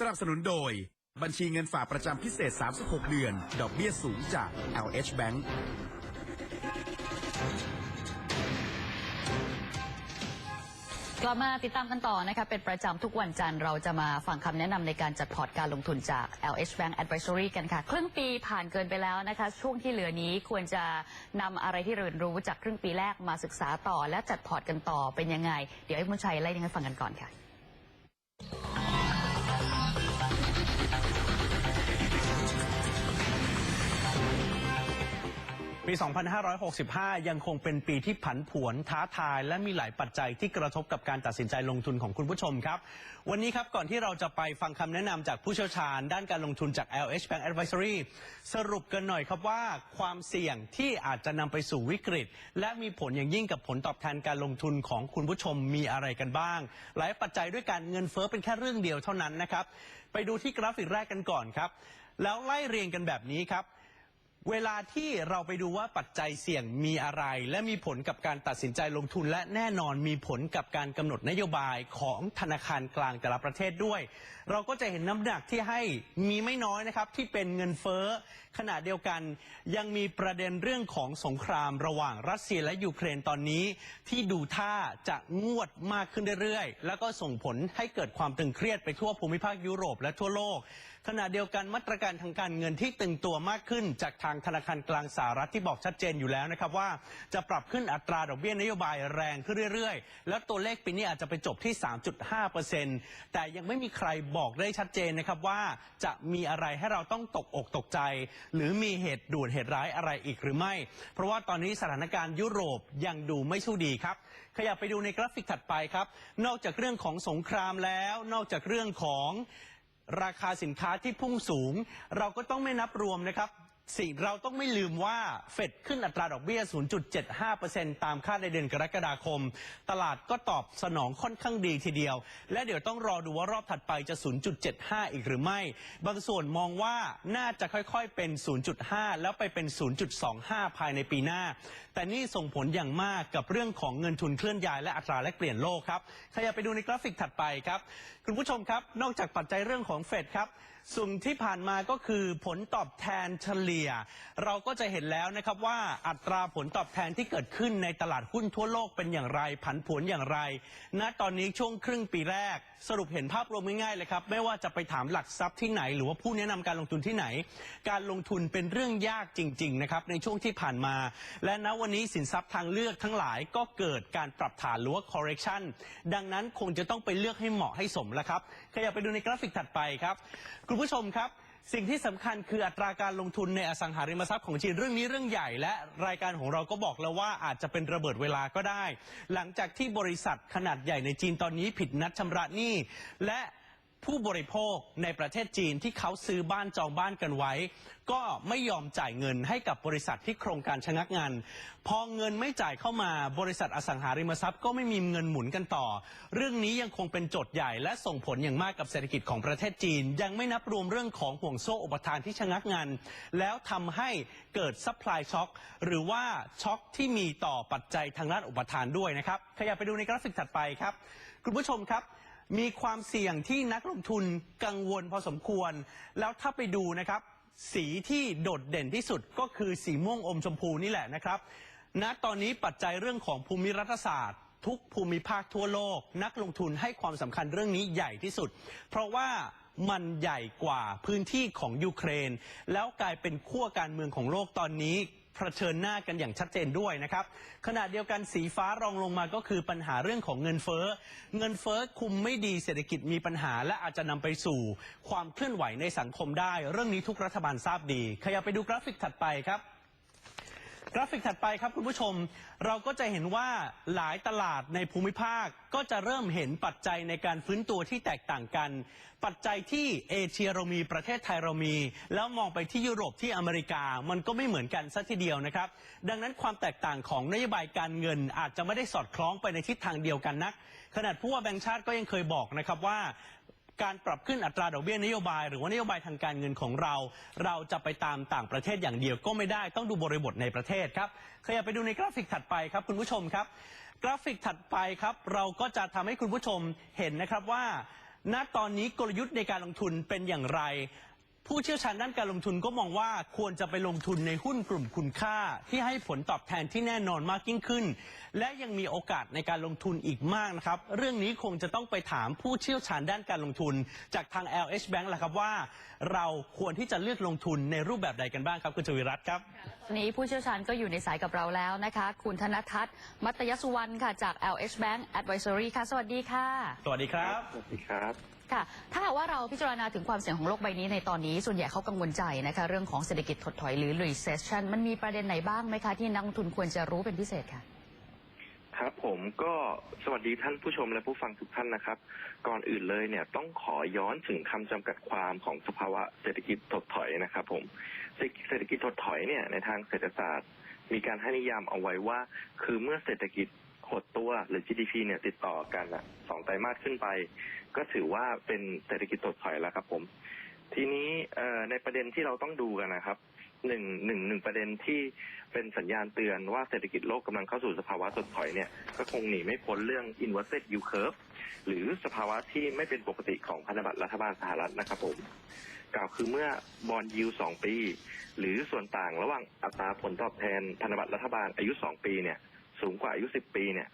สนับสนุนโดย บัญชีเงินฝากประจำพิเศษ 36 เดือน ดอกเบี้ยสูงจาก LH Bank กลับมาติดตามกันต่อนะคะเป็นประจำทุกวันจันทร์เราจะมาฟังคำแนะนำในการจัดพอร์ตการลงทุนจาก LH Bank Advisory กันค่ะ ครึ่งปีผ่านเกินไปแล้วนะคะ ช่วงที่เหลือนี้ควรจะนำอะไรที่เรียนรู้จากครึ่งปีแรกมาศึกษาต่อ และจัดพอร์ตกันต่อเป็นยังไง เดี๋ยวให้คุชัยไล่ยังไงฟังกันก่อนค่ะ ปี 2565 ยังคงเป็นปีที่ผันผวนท้าทาย และมีหลายปัจจัยที่กระทบกับการตัดสินใจลงทุนของคุณผู้ชมครับ วันนี้ครับก่อนที่เราจะไปฟังคำแนะนำจากผู้เชี่ยวชาญ ด้านการลงทุนจาก LH Bank Advisory สรุปกันหน่อยครับว่าความเสี่ยงที่อาจจะนำไปสู่วิกฤต และมีผลอย่างยิ่งกับผลตอบแทนการลงทุนของคุณผู้ชมมีอะไรกันบ้าง หลายปัจจัยด้วยการเงินเฟ้อเป็นแค่เรื่องเดียวเท่านั้นนะครับไปดูที่กราฟิกแรกกันก่อนครับแล้วไล่เรียงกันแบบนี้ครับ เวลาที่เราไปดูว่าปัจจัยเสี่ยงมีอะไร และมีผลกับการตัดสินใจลงทุน และแน่นอนมีผลกับการกำหนดนโยบายของธนาคารกลางแต่ละประเทศด้วย เราก็จะเห็นน้ำหนักที่ให้มีไม่น้อยนะครับ ที่เป็นเงินเฟ้อขณะเดียวกัน ยังมีประเด็นเรื่องของสงครามระหว่างรัสเซียและยูเครนตอนนี้ ที่ดูท่าจะงวดมากขึ้นเรื่อยๆ แล้วก็ส่งผลให้เกิดความตึงเครียดไปทั่วภูมิภาคยุโรปและทั่วโลกขณะเดียวกันมาตรการทางการเงินที่ตึงตัวมากขึ้น จากทางธนาคารกลางสหรัฐที่บอกชัดเจนอยู่แล้วนะครับว่าจะปรับขึ้นอัตราดอกเบี้ยนโยบายแรงขึ้นเรื่อยๆ แล้วตัวเลขปีนี้อาจจะไปจบที่ 3.5%แต่ยังไม่มีใครบอกได้ชัดเจนนะครับว่าจะมีอะไรให้เราต้องตกอกตกใจ หรือมีเหตุด่วนเหตุร้ายอะไรอีกหรือไม่ เพราะว่าตอนนี้สถานการณ์ยุโรปยังดูไม่สู้ดีครับ ขยับไปดูในกราฟิกถัดไปครับ นอกจากเรื่องของสงครามแล้ว นอกจากเรื่องของ ราคาสินค้าที่พุ่งสูง เราก็ต้องไม่นับรวมนะครับ สิ่งเราต้องไม่ลืมว่าเฟดขึ้นอัตราดอกเบี้ย 0.75%ตามคาดในเดือนกรกฎาคม ตลาดก็ตอบสนองค่อนข้างดีทีเดียว และเดี๋ยวต้องรอดูว่ารอบถัดไปจะ 0.75 อีกหรือไม่ บางส่วนมองว่าน่าจะค่อยๆเป็น 0.5 แล้วไปเป็น 0.25 ภายในปีหน้า แต่นี่ส่งผลอย่างมากกับเรื่องของเงินทุนเคลื่อนย้ายและอัตราแลกเปลี่ยนโลกครับขยับไปดูในกราฟิกถัดไปครับ คุณผู้ชมครับ นอกจากปัจจัยเรื่องของเฟดครับ สุ่มที่ผ่านมาก็คือผลตอบแทนเฉลี่ย เราก็จะเห็นแล้วนะครับว่าอัตราผลตอบแทนที่เกิดขึ้นในตลาดหุ้นทั่วโลกเป็นอย่างไร ผันผวนอย่างไร ณตอนนี้ช่วงครึ่งปีแรก สรุปเห็นภาพรวมง่ายๆเลยครับ ไม่ว่าจะไปถามหลักทรัพย์ที่ไหน หรือว่าผู้แนะนำการลงทุนที่ไหน การลงทุนเป็นเรื่องยากจริงๆนะครับในช่วงที่ผ่านมา และณวันนี้สินทรัพย์ทางเลือกทั้งหลายก็เกิดการปรับฐานหรือว่า correction ดังนั้นคงจะต้องไปเลือกให้เหมาะให้สมแล้วครับขยับไปดูในกราฟิกถัดไปครับคุณผู้ชมครับ สิ่งที่สำคัญคืออัตราการลงทุนในอสังหาริมทรัพย์ของจีนเรื่องนี้เรื่องใหญ่ และรายการของเราก็บอกแล้วว่าอาจจะเป็นระเบิดเวลาก็ได้ หลังจากที่บริษัทขนาดใหญ่ในจีนตอนนี้ผิดนัดชำระหนี้และ ผู้บริโภคในประเทศจีนที่เขาซื้อบ้านจองบ้านกันไว้ ก็ไม่ยอมจ่ายเงินให้กับบริษัทที่โครงการชะงักงาน พอเงินไม่จ่ายเข้ามาบริษัทอสังหาริมทรัพย์ก็ไม่มีเงินหมุนกันต่อ เรื่องนี้ยังคงเป็นโจทย์ใหญ่และส่งผลอย่างมากกับเศรษฐกิจของประเทศจีน ยังไม่นับรวมเรื่องของห่วงโซ่อุปทานที่ชะงักงาน แล้วทำให้เกิดซัพพลายช็อคหรือว่าช็อคที่มีต่อปัจจัยทางด้านอุปทานด้วยนะครับขยับไปดูในกราฟิกถัดไปครับ คุณผู้ชมครับ มีความเสี่ยงที่นักลงทุนกังวลพอสมควร แล้วถ้าไปดูนะครับ สีที่โดดเด่นที่สุดก็คือสีม่วงอมชมพูนี่แหละนะครับณตอนนี้ปัจจัยเรื่องของภูมิรัฐศาสตร์ ทุกภูมิภาคทั่วโลก นักลงทุนให้ความสำคัญเรื่องนี้ใหญ่ที่สุด เพราะว่ามันใหญ่กว่าพื้นที่ของยูเครน แล้วกลายเป็นขั้วการเมืองของโลกตอนนี้ ผชิญหน้ากันอย่างชัดเจนด้วยนะครับขณะเดียวกันสีฟ้ารองลงมาก็คือปัญหาเรื่องของเงินเฟ้อเงินเฟ้อคุมไม่ดีเศรษฐกิจมีปัญหา และอาจจะนำไปสู่ ความเคลื่อนไหวในสังคมได้ เรื่องนี้ทุกรัฐบาลทราบดี ขยับไปดูกราฟิกถัดไปครับ กราฟิกถัดไปครับคุณผู้ชม เราก็จะเห็นว่าหลายตลาดในภูมิภาคก็จะเริ่มเห็นปัจจัยในการฟื้นตัวที่แตกต่างกัน ปัจจัยที่เอเชียเรามีประเทศไทยเรามี แล้วมองไปที่ยุโรปที่อเมริกามันก็ไม่เหมือนกันสัทีเดียวนะครับ ดังนั้นความแตกต่างของนโยบายการเงินอาจจะไม่ได้สอดคล้องไปในทิศทางเดียวกันนักขนาดผู้ว่าแบงก์ชาติก็ยังเคยบอกนะครับว่า การปรับขึ้นอัตราดอกเบี้ยนโยบาย หรือว่านโยบายทางการเงินของเรา เราจะไปตามต่างประเทศอย่างเดียวก็ไม่ได้ต้องดูบริบทในประเทศครับขยับไปดูในกราฟิกถัดไปครับคุณผู้ชมครับ กราฟิกถัดไปครับ เราก็จะทำให้คุณผู้ชมเห็นนะครับว่าณตอนนี้กลยุทธ์ในการลงทุนเป็นอย่างไร ผู้เชี่ยวชาญด้านการลงทุนก็มองว่าควรจะไปลงทุนในหุ้นกลุ่มคุณค่า ที่ให้ผลตอบแทนที่แน่นอนมากยิ่งขึ้น และยังมีโอกาสในการลงทุนอีกมากนะครับ เรื่องนี้คงจะต้องไปถามผู้เชี่ยวชาญด้านการลงทุน จากทาง LH Bank แหละครับว่า เราควรที่จะเลือกลงทุนในรูปแบบใดกันบ้างครับคุณชวิรัตน์ครับ นนี้ผู้เชี่ยวชาญก็อยู่ในสายกับเราแล้วนะคะ คุณธนทัศน์ มัตยสุวรรณค่ะจาก LH Bank Advisory ค่ะ สวัสดีค่ะ สวัสดีครับ สวัสดีครับ ค่ะ ถ้าหากว่าเราพิจารณาถึงความเสี่ยงของโลกใบนี้ในตอนนี้ ส่วนใหญ่เขากังวลใจนะคะ เรื่องของเศรษฐกิจถดถอยหรือ recession มันมีประเด็นไหนบ้างไหมคะที่นักลงทุนควรจะรู้เป็นพิเศษค่ะครับผมก็สวัสดีท่านผู้ชมและผู้ฟังทุกท่านนะครับ ก่อนอื่นเลยเนี่ยต้องขอย้อนถึงคำจำกัดความของสภาวะเศรษฐกิจถดถอยนะครับผม เศรษฐกิจถดถอยเนี่ยในทางเศรษฐศาสตร์ มีการให้นิยามเอาไว้ว่า คือเมื่อเศรษฐกิจหดตัวหรือ GDP เนี่ยติดต่อกันอะสองไตรมาสขึ้นไป ก็ถือว่าเป็นเศรษฐกิจถดถอยแล้วครับผม ทีนี้ในประเด็นที่เราต้องดูกันนะครับหนึ่งหนึ่งหนึ่งประเด็นที่เป็นสัญญาณเตือนว่าเศรษฐกิจโลกกำลังเข้าสู่สภาวะถดถอยเนี่ย ก็คงหนีไม่พ้นเรื่อง inverted yield curve หรือสภาวะที่ไม่เป็นปกติของพันธบัตรรัฐบาลสหรัฐนะครับผม กล่าวคือเมื่อบอลยิวสองปี หรือส่วนต่างระหว่างอัตราผลตอบแทนพันธบัตรรัฐบาลอายุสองปีเนี่ย สูงกว่าอายุสิบปีเนี่ย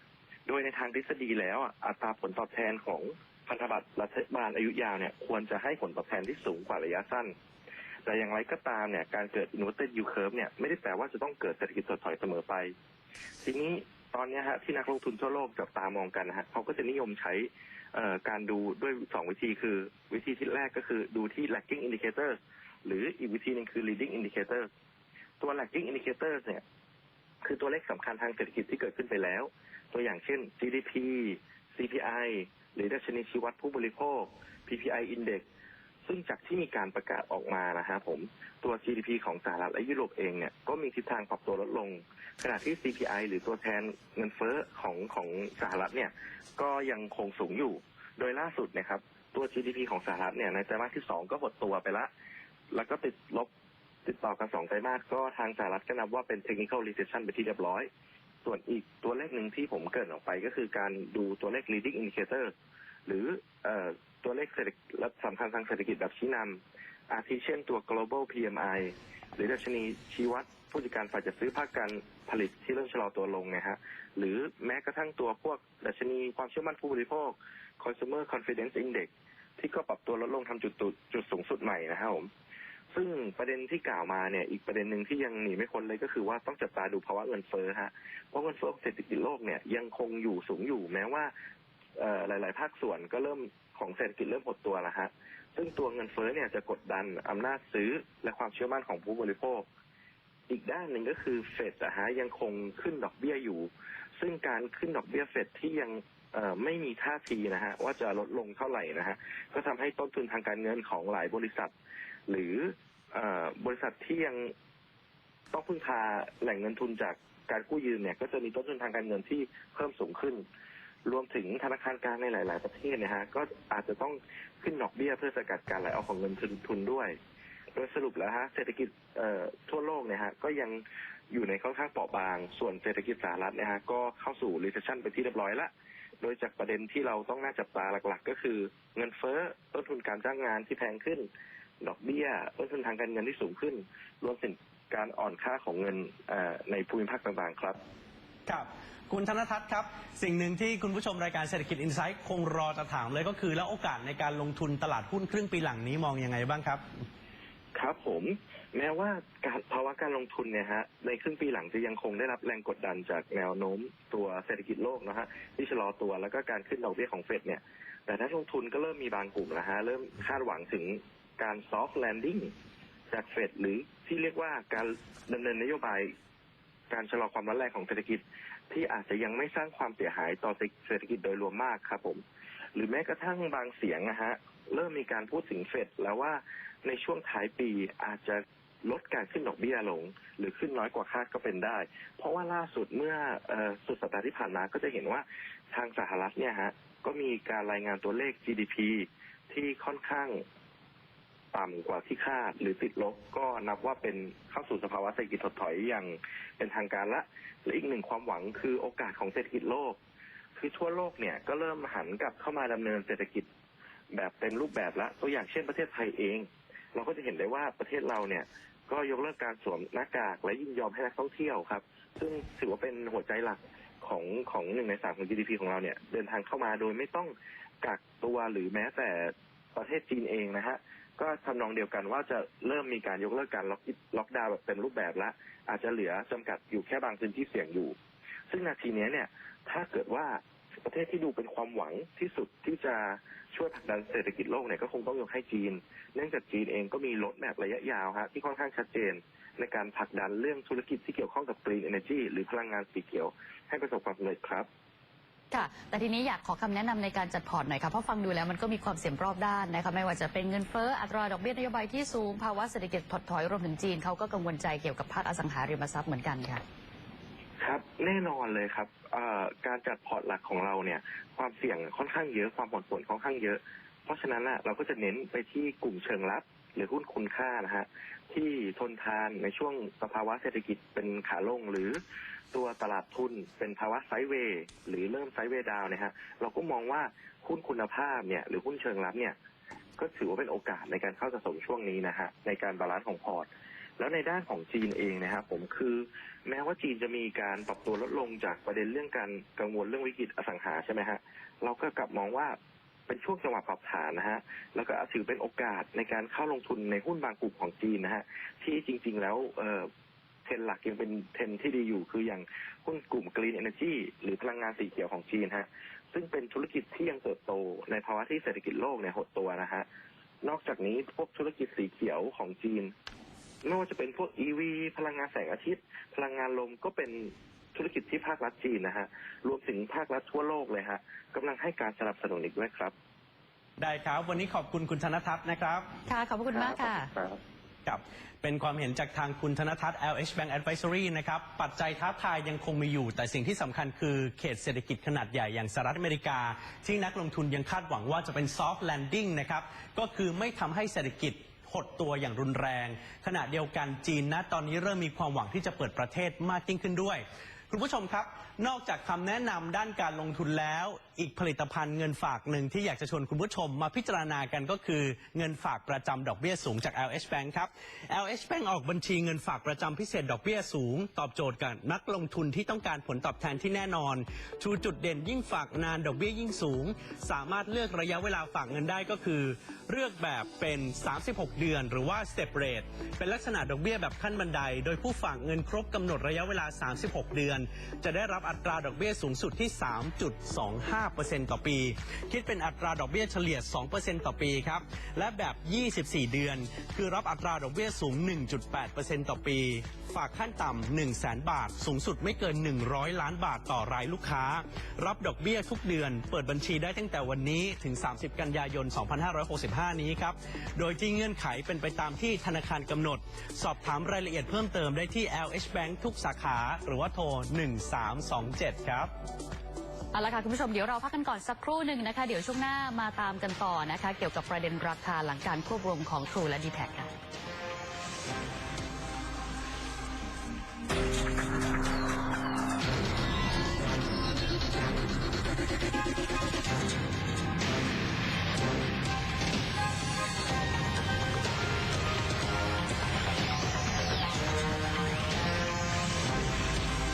โดยในทางทฤษฎีแล้วอัตราผลตอบแทนของพันธบัตรรัฐบาลอายุยาวเนี่ยควรจะให้ผลตอบแทนที่สูงกว่าระยะสั้น แต่อย่างไรก็ตามเนี่ยการเกิด inverted yield curve เนี่ยไม่ได้แปลว่าจะต้องเกิดเศรษฐกิจถดถอยเสมอไป ทีนี้ตอนนี้ฮะที่นักลงทุนทั่วโลกจับตามองกันนะฮะเขาก็จะนิยมใช้ การดูด้วยสองวิธีคือวิธีที่แรกก็คือดูที่ lagging indicators หรืออีกวิธีหนึ่งคือ leading indicators ตัว lagging indicators เนี่ยคือตัวเลขสำคัญทางเศรษฐกิจที่เกิดขึ้นไปแล้ว ตัวอย่างเช่น GDP CPI หรือดัชนีชีวัดผู้บริโภค PPI index ซึ่งจากที่มีการประกาศออกมานะฮะผมตัว GDP ของสหรัฐและยุโรปเองเนี่ยก็มีทิศทางปรับตัวลดลง ขณะที่ CPI หรือตัวแทนเงินเฟ้อของของสหรัฐเนี่ยก็ยังคงสูงอยู่ โดยล่าสุดนะครับตัว GDP ของสหรัฐเนี่ยในไตรมาสที่สองก็หดตัวไปละ แล้วก็ติดลบติดต่อกันสองไตรมาสก็ทางสหรัฐก็นับว่าเป็น technical recession ไปที่เรียบร้อย ส่วนอีกตัวเลขหนึ่งที่ผมเกรินออกไปก็คือการดูตัวเลข leading indicator หรืออ ตัวเลขเศรษฐกิจและสำคัญทางเศรษฐกิจแบบชี้นำอาทิเช่นตัว global PMI หรือดัชนีชี้วัดผู้จัดการฝ่ายจัดซื้อภาคการผลิตที่เริ่มชะลอตัวลงนะฮะ หรือแม้กระทั่งตัวพวกดัชนีความเชื่อมั่นผู้บริโภค consumer confidence index ที่ก็ปรับตัวลดลงทำจุดจุดสูงสุดใหม่นะครับผม ซึ่งประเด็นที่กล่าวมาเนี่ย อีกประเด็นหนึ่งที่ยังหนีไม่พ้นเลยก็คือว่าต้องจับตาดูภาวะเงินเฟ้อฮะ เพราะเงินเฟ้อเศรษฐกิจโลกเนี่ยยังคงอยู่สูงอยู่แม้ว่าหลาย ๆ ภาคส่วนก็เริ่ม ของเศรษฐกิจเริ่มหดตัวแล้วฮะซึ่งตัวเงินเฟ้อเนี่ยจะกดดันอำนาจซื้อและความเชื่อมั่นของผู้บริโภค อีกด้านหนึ่งก็คือเฟดนะฮะยังคงขึ้นดอกเบี้ยอยู่ ซึ่งการขึ้นดอกเบี้ยเฟดที่ยังไม่มีท่าทีนะฮะว่าจะลดลงเท่าไหร่นะฮะก็ทำให้ต้นทุนทางการเงินของหลายบริษัท หรืออบริษัทที่ยังต้องพึ่งพาแหล่งเงินทุนจากการกู้ยืมเนี่ย ก็จะมีต้นทุนทางการเงินที่เพิ่มสูงขึ้น รวมถึงธนาคารกลางในหลาย ๆ ประเทศเนะฮะก็อาจจะต้องขึ้นดอกเบี้ยเพื่อสกัดการไหลออกของเงินทุนทุนด้วย โดยสรุปแล้วฮะเศรษฐกิจเอ่อทั่วโลกเนี่ยฮะก็ยังอยู่ในค่อนข้างเปราะบาง ส่วนเศรษฐกิจสหรัฐเนี่ยฮะก็เข้าสู่ recession ไปที่เรียบร้อยละโดยจากประเด็นที่เราต้องน่าจับตาหลัก ๆ ก็คือเงินเฟ้อต้นทุนการจ้างงานที่แพงขึ้น ดอกเบี้ยต้นทุนทางการเงินที่สูงขึ้น รวมถึงการอ่อนค่าของเงินเอ่อในภูมิภาคต่างๆ ครับ ครับ คุณธนทัศน์ครับ สิ่งหนึ่งที่คุณผู้ชมรายการเศรษฐกิจอินไซต์คงรอจะถามเลยก็คือ แล้วโอกาสในการลงทุนตลาดหุ้นครึ่งปีหลังนี้มองยังไงบ้างครับ ครับผมแม้ว่าการภาวะการลงทุนเนี่ยฮะในครึ่งปีหลังจะยังคงได้รับแรงกดดันจากแนวโน้มตัวเศรษฐกิจโลกนะฮะที่ชะลอตัวแล้วก็การขึ้นดอกเบี้ยของเฟดเนี่ย แต่นักลงทุนก็เริ่มมีบางกลุ่มนะฮะเริ่มคาดหวังถึงการ soft landing จากเฟดหรือที่เรียกว่าการดำเนินนโยบาย การชะลอความร้อนแรงของเศรษฐกิจ ที่อาจจะยังไม่สร้างความเสียหายต่อเศรษฐกิจโดยรวมมากครับผม หรือแม้กระทั่งบางเสียงนะฮะเริ่มมีการพูดถึงเฟดแล้วว่าในช่วงท้ายปีอาจจะลดการขึ้นดอกเบี้ยลง หรือขึ้นน้อยกว่าคาดก็เป็นได้ เพราะว่าล่าสุดเมื่ออสุดสัปดาห์ที่ผ่านมาก็จะเห็นว่าทางสหรัฐเนี่ยฮะก็มีการรายงานตัวเลข GDP ที่ค่อนข้าง ต่ำกว่าที่คาดหรือติดลบก็นับว่าเป็นเข้าสู่สภาวะเศรษฐกิจถดถอยอย่างเป็นทางการละและอีกหนึ่งความหวังคือโอกาสของเศรษฐกิจโลก คือทั่วโลกเนี่ยก็เริ่มหันกลับเข้ามาดำเนินเศรษฐกิจแบบเต็มรูปแบบละตัวอย่างเช่นประเทศไทยเอง เราก็จะเห็นได้ว่าประเทศเราเนี่ยก็ยกเลิกการสวมหน้ากากและยินยอมให้นักท่องเที่ยวครับ ซึ่งถือว่าเป็นหัวใจหลักของของหนึ่งในสามของ GDP ของเราเนี่ย เดินทางเข้ามาโดยไม่ต้องกักตัวหรือแม้แต่ประเทศจีนเองนะฮะ ก็ทำนองเดียวกันว่าจะเริ่มมีการยกเลิกการล็อกล็อกดาวน์แบบเต็มรูปแบบละอาจจะเหลือจำกัดอยู่แค่บางพื้นที่เสี่ยงอยู่ ซึ่งนาทีนี้เนี่ยถ้าเกิดว่าประเทศที่ดูเป็นความหวังที่สุดที่จะช่วยผลักดันเศรษฐกิจโลกเนี่ยก็คงต้องยกให้จีน เนื่องจากจีนเองก็มีรถแมพระยะยาวฮะที่ค่อนข้างชัดเจน ในการผลักดันเรื่องธุรกิจที่เกี่ยวข้องกับ Green Energy หรือพลังงานสีเขียวให้ประสบความสำเร็จครับ ค่ะ แต่ทีนี้อยากขอคำแนะนำในการจัดพอร์ตหน่อยค่ะ เพราะฟังดูแล้วมันก็มีความเสี่ยงรอบด้านนะคะ ไม่ว่าจะเป็นเงินเฟ้อ อัตราดอกเบี้ยนโยบายที่สูง ภาวะเศรษฐกิจถดถอยรวมถึงจีนเขาก็กังวลใจเกี่ยวกับภาคอสังหาริมทรัพย์เหมือนกันค่ะ ครับแน่นอนเลยครับการจัดพอร์ตหลักของเราเนี่ย ความเสี่ยงค่อนข้างเยอะ ความผันผวนค่อนข้างเยอะ เพราะฉะนั้นน่ะเราก็จะเน้นไปที่กลุ่มเชิงรับหรือหุ้นคุณค่านะฮะที่ทนทานในช่วงสภาวะเศรษฐกิจเป็นขาลงหรือ ตัวตลาดทุนเป็นภาวะไซด์เวย์หรือเริ่มไซด์เวย์ดาวน์นะฮะเราก็มองว่าหุ้นคุณภาพเนี่ยหรือหุ้นเชิงรับเนี่ยก็ถือว่าเป็นโอกาสในการเข้าสะสมช่วงนี้นะฮะในการบาลานซ์ของพอร์ตแล้วในด้านของจีนเองนะครับผมคือแม้ว่าจีนจะมีการปรับตัวลดลงจากประเด็นเรื่องการกังวลเรื่องวิกฤตอสังหาใช่ไหมฮะเราก็กลับมองว่าเป็นช่วงจังหวะปรับฐานนะฮะแล้วก็ถือเป็นโอกาสในการเข้าลงทุนในหุ้นบางกลุ่มของจีนนะฮะที่จริง ๆ แล้วเออ เทรนด์หลักยังเป็นเทรนด์ที่ดีอยู่ คืออย่างหุ้นกลุ่ม Green Energy หรือพลังงานสีเขียวของจีนฮะซึ่งเป็นธุรกิจที่ยังเติบโต ในภาวะที่เศรษฐกิจโลกเนี่ยหดตัวนะฮะนอกจากนี้พวกธุรกิจสีเขียวของจีนไม่ว่าจะเป็นพวก EV พลังงานแสงอาทิตย์ พลังงานลมก็เป็นธุรกิจที่ภาครัฐจีนนะฮะรวมถึงภาครัฐทั่วโลกเลยฮะกำลังให้การสนับสนุนอีกด้วยครับ ได้ครับ วันนี้ขอบคุณคุณธนทัศน์นะครับ ค่ะ ขอบพระคุณมากค่ะ ครับครับเป็นความเห็นจากทางคุณธนทัศน์ LH Bank Advisory นะครับ ปัจจัยท้าทายยังคงมีอยู่ แต่สิ่งที่สำคัญคือเขตเศรษฐกิจขนาดใหญ่อย่างสหรัฐอเมริกา ที่นักลงทุนยังคาดหวังว่าจะเป็น soft landing นะครับ ก็คือไม่ทำให้เศรษฐกิจหดตัวอย่างรุนแรง ขณะเดียวกันจีนนะตอนนี้เริ่มมีความหวังที่จะเปิดประเทศมากยิ่งขึ้นด้วย คุณผู้ชมครับ นอกจากคำแนะนำด้านการลงทุนแล้ว อีกผลิตภัณฑ์เงินฝากหนึ่งที่อยากจะชวนคุณผู้ชมมาพิจารณากันก็คือเงินฝากประจำดอกเบี้ยสูงจาก LH Bank ครับ LH Bank ออกบัญชีเงินฝากประจำพิเศษดอกเบี้ยสูง ตอบโจทย์กับนักลงทุนที่ต้องการผลตอบแทนที่แน่นอน ชูจุดเด่นยิ่งฝากนานดอกเบี้ยยิ่งสูง สามารถเลือกระยะเวลาฝากเงินได้ก็คือ เลือกแบบเป็น 36 เดือน หรือว่า step rate เป็นลักษณะดอกเบี้ยแบบขั้นบันได โดยผู้ฝากเงินครบกำหนดระยะเวลา 36 เดือน จะได้รับอัตราดอกเบี้ยสูงสุดที่ 3.25%ต่อปี คิดเป็นอัตราดอกเบี้ยเฉลี่ย 2%ต่อปีครับ และแบบ 24 เดือน คือรับอัตราดอกเบี้ยสูง 1.8%ต่อปี ฝากขั้นต่ำ1 0 0 0 0บาท สูงสุดไม่เกิน 100 ล้านบาทต่อรายลูกค้า รับดอกเบี้ยทุกเดือน เปิดบัญชีได้ตั้งแต่วันนี้ถึง 30 กันยายน 2565 นี้ครับ โดยที่เงื่อนไขเป็นไปตามที่ธนาคารกำหนด สอบถามรายละเอียดเพิ่มเติมได้ที่ LH Bank ทุกสาขา หรือว่าโทร 132 27 ครับ เอาละค่ะ คุณผู้ชมเดี๋ยวเราพักกันก่อนสักครู่หนึ่งนะคะ เดี๋ยวช่วงหน้ามาตามกันต่อนะคะ เกี่ยวกับประเด็นราคาหลังการควบรวมของ True และ d t แทค่ะ